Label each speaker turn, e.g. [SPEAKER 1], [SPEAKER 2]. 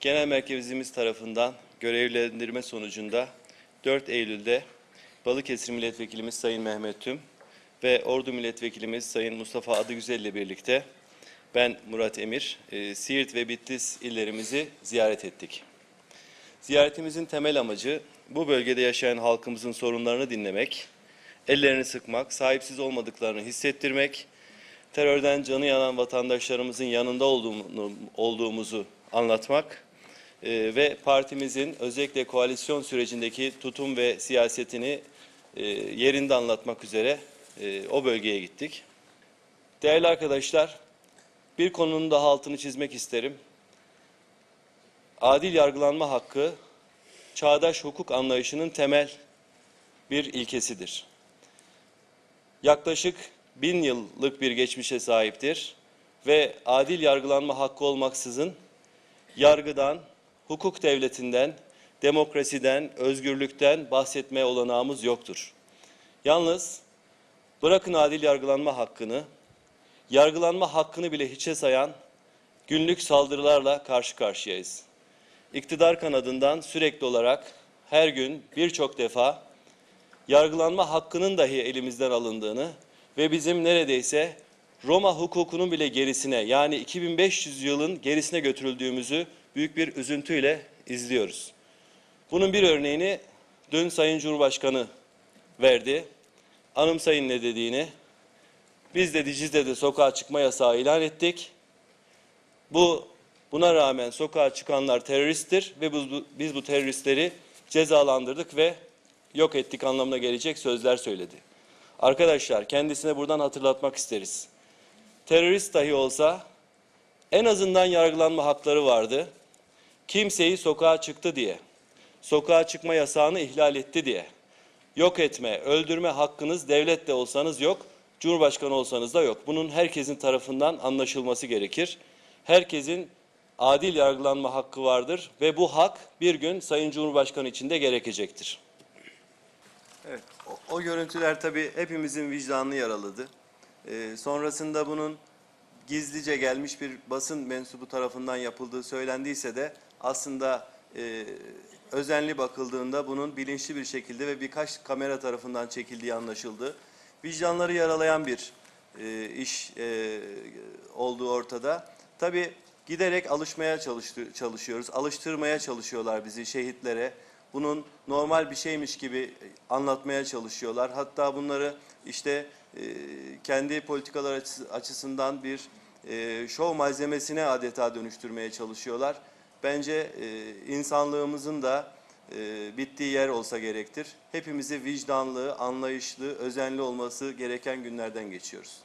[SPEAKER 1] Genel merkezimiz tarafından görevlendirme sonucunda 4 Eylül'de Balıkesir Milletvekilimiz Sayın Mehmet Tüm ve Ordu Milletvekilimiz Sayın Mustafa Adıgüzel ile birlikte ben Murat Emir, e, Siirt ve Bitlis illerimizi ziyaret ettik. Ziyaretimizin temel amacı bu bölgede yaşayan halkımızın sorunlarını dinlemek, ellerini sıkmak, sahipsiz olmadıklarını hissettirmek, terörden canı yanan vatandaşlarımızın yanında olduğumuzu anlatmak e, ve partimizin özellikle koalisyon sürecindeki tutum ve siyasetini e, yerinde anlatmak üzere e, o bölgeye gittik. Değerli arkadaşlar, bir konunun daha altını çizmek isterim. Adil yargılanma hakkı çağdaş hukuk anlayışının temel bir ilkesidir. Yaklaşık bin yıllık bir geçmişe sahiptir ve adil yargılanma hakkı olmaksızın yargıdan, hukuk devletinden, demokrasiden, özgürlükten bahsetmeye olanağımız yoktur. Yalnız bırakın adil yargılanma hakkını, yargılanma hakkını bile hiçe sayan günlük saldırılarla karşı karşıyayız. İktidar kanadından sürekli olarak her gün birçok defa yargılanma hakkının dahi elimizden alındığını ve bizim neredeyse Roma hukukunun bile gerisine yani 2500 yılın gerisine götürüldüğümüzü büyük bir üzüntüyle izliyoruz. Bunun bir örneğini dün Sayın Cumhurbaşkanı verdi. Anımsayın ne dediğini. Biz de Dicle'de sokağa çıkma yasağı ilan ettik. Bu buna rağmen sokağa çıkanlar teröristtir ve biz bu, biz bu teröristleri cezalandırdık ve yok ettik anlamına gelecek sözler söyledi. Arkadaşlar kendisine buradan hatırlatmak isteriz. Terörist dahi olsa en azından yargılanma hakları vardı. Kimseyi sokağa çıktı diye, sokağa çıkma yasağını ihlal etti diye, yok etme, öldürme hakkınız devlette olsanız yok, Cumhurbaşkanı olsanız da yok. Bunun herkesin tarafından anlaşılması gerekir. Herkesin adil yargılanma hakkı vardır ve bu hak bir gün Sayın Cumhurbaşkanı için de gerekecektir. Evet, o, o görüntüler tabii hepimizin vicdanını yaraladı. Ee, sonrasında bunun gizlice gelmiş bir basın mensubu tarafından yapıldığı söylendiyse de aslında e, özenli bakıldığında bunun bilinçli bir şekilde ve birkaç kamera tarafından çekildiği anlaşıldı. Vicdanları yaralayan bir e, iş e, olduğu ortada. Tabii giderek alışmaya çalıştı, çalışıyoruz, alıştırmaya çalışıyorlar bizi şehitlere. Bunun normal bir şeymiş gibi anlatmaya çalışıyorlar. Hatta bunları işte e, kendi politikalar açısı- açısından bir e, şov malzemesine adeta dönüştürmeye çalışıyorlar. Bence e, insanlığımızın da e, bittiği yer olsa gerektir. Hepimizi vicdanlı, anlayışlı, özenli olması gereken günlerden geçiyoruz.